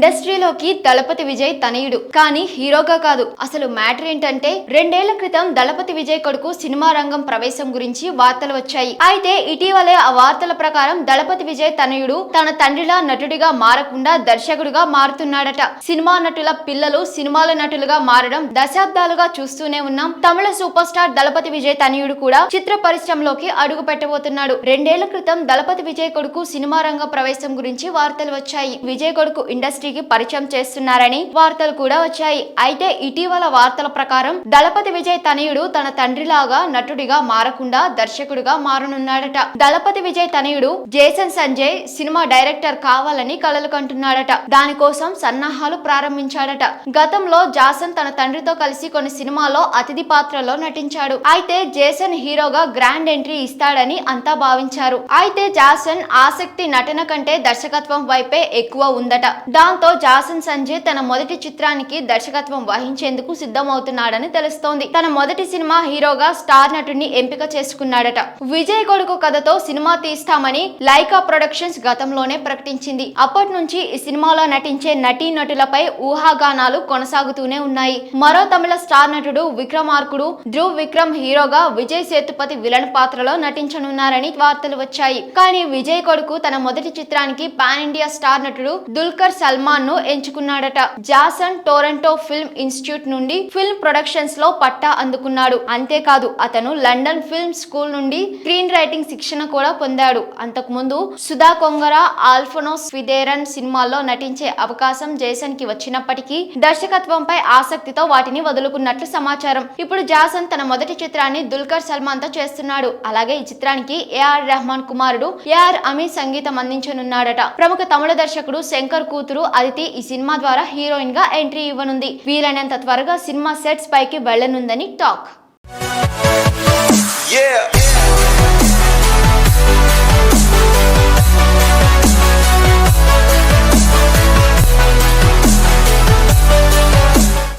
ఇండస్ట్రీలోకి దళపతి విజయ్ తనయుడు. కానీ హీరోగా కాదు. అసలు మ్యాటర్ ఏంటంటే రెండేళ్ళ క్రితం దళపతి విజయ్ కొడుకు సినిమా రంగం ప్రవేశం గురించి వార్తలు వచ్చాయి. అయితే ఇటీవలే ఆ వార్తల ప్రకారం దళపతి విజయ్ తనయుడు తన తండ్రిలా నటుడిగా మారకుండా దర్శకుడుగా మారుతున్నాడట. సినిమా నటుల పిల్లలు సినిమాల నటులుగా మారడం దశాబ్దాలుగా చూస్తూనే ఉన్నాం. తమిళ సూపర్ స్టార్ దళపతి విజయ్ తనయుడు కూడా చిత్ర పరిశ్రమలోకి అడుగు పెట్టబోతున్నాడు. రెండేళ్ళ క్రితం దళపతి విజయ్ కొడుకు సినిమా రంగ ప్రవేశం గురించి వార్తలు వచ్చాయి. విజయ్ కొడుకు ఇండస్ట్రీ ఇండస్ట్రీకి పరిచయం చేస్తున్నారని వార్తలు కూడా వచ్చాయి. అయితే ఇటీవల వార్తల ప్రకారం దళపతి విజయ్ తనయుడు తన తండ్రిలాగా నటుడిగా మారకుండా దర్శకుడిగా మారనున్నాడట. దళపతి విజయ్ తనయుడు జేసన్ సంజయ్ సినిమా డైరెక్టర్ కావాలని కలలు కంటున్నాడట. దానికోసం సన్నాహాలు ప్రారంభించాడట. గతంలో జాసన్ తన తండ్రితో కలిసి కొన్ని సినిమాల్లో అతిథి పాత్రలో నటించాడు. అయితే జేసన్ హీరోగా గ్రాండ్ ఎంట్రీ ఇస్తాడని అంతా భావించారు. అయితే జాసన్ ఆసక్తి నటన కంటే దర్శకత్వం వైపే ఎక్కువ ఉందట. దాంతో జాసన్ సంజయ్ తన మొదటి చిత్రానికి దర్శకత్వం వహించేందుకు సిద్ధమవుతున్నాడని తెలుస్తోంది. తన మొదటి సినిమా హీరోగా స్టార్ నటుడిని ఎంపిక చేసుకున్నాడట. విజయ్ కొడుకు కథతో సినిమా తీస్తామని లైకా ప్రొడక్షన్స్ గతంలోనే ప్రకటించింది. అప్పటి నుంచి ఈ సినిమాలో నటించే నటీ నటులపై ఊహాగానాలు కొనసాగుతూనే ఉన్నాయి. మరో తమిళ స్టార్ నటుడు విక్రమార్కుడు ధ్రువ్ విక్రమ్ హీరోగా విజయ్ సేతుపతి విలన్ పాత్రలో నటించనున్నారని వార్తలు వచ్చాయి. కానీ విజయ్ కొడుకు తన మొదటి చిత్రానికి పాన్ ఇండియా స్టార్ నటుడు దుల్కర్ సల్మాన్ ను ఎంచుకున్నాడట. జాసన్ టొరంటో ఫిల్మ్ ఇన్స్టిట్యూట్ నుండి ఫిల్మ్ ప్రొడక్షన్స్లో పట్టా అందుకున్నాడు. అంతేకాదు అతను లండన్ ఫిల్మ్ స్కూల్ నుండి స్క్రీన్ రైటింగ్ శిక్షణ కూడా పొందాడు. అంతకుముందు సుధా కొంగర ఆల్ఫోనోస్ ఫిదేరన్ సినిమాల్లో నటించే అవకాశం జేసన్కి వచ్చినప్పటికీ దర్శకత్వంపై ఆసక్తితో వాటిని వదులుకున్నట్లు సమాచారం. ఇప్పుడు జాసన్ తన మొదటి చిత్రాన్ని దుల్కర్ సల్మాన్తో చేస్తున్నాడు. అలాగే ఈ చిత్రానికి ఏఆర్ రెహమాన్ కుమారుడు ఏఆర్ అమీర్ సంగీతం అందించనున్నాడట. ప్రముఖ తమిళ దర్శకుడు శంకర్ కూతురు అదితి ఈ సినిమా ద్వారా హీరోయిన్గా ఎంట్రీ ఇవ్వనుంది వీలైనంత త్వరగా సినిమా సెట్స్ పైకి వెళ్ళనుందని టాక్ Yeah.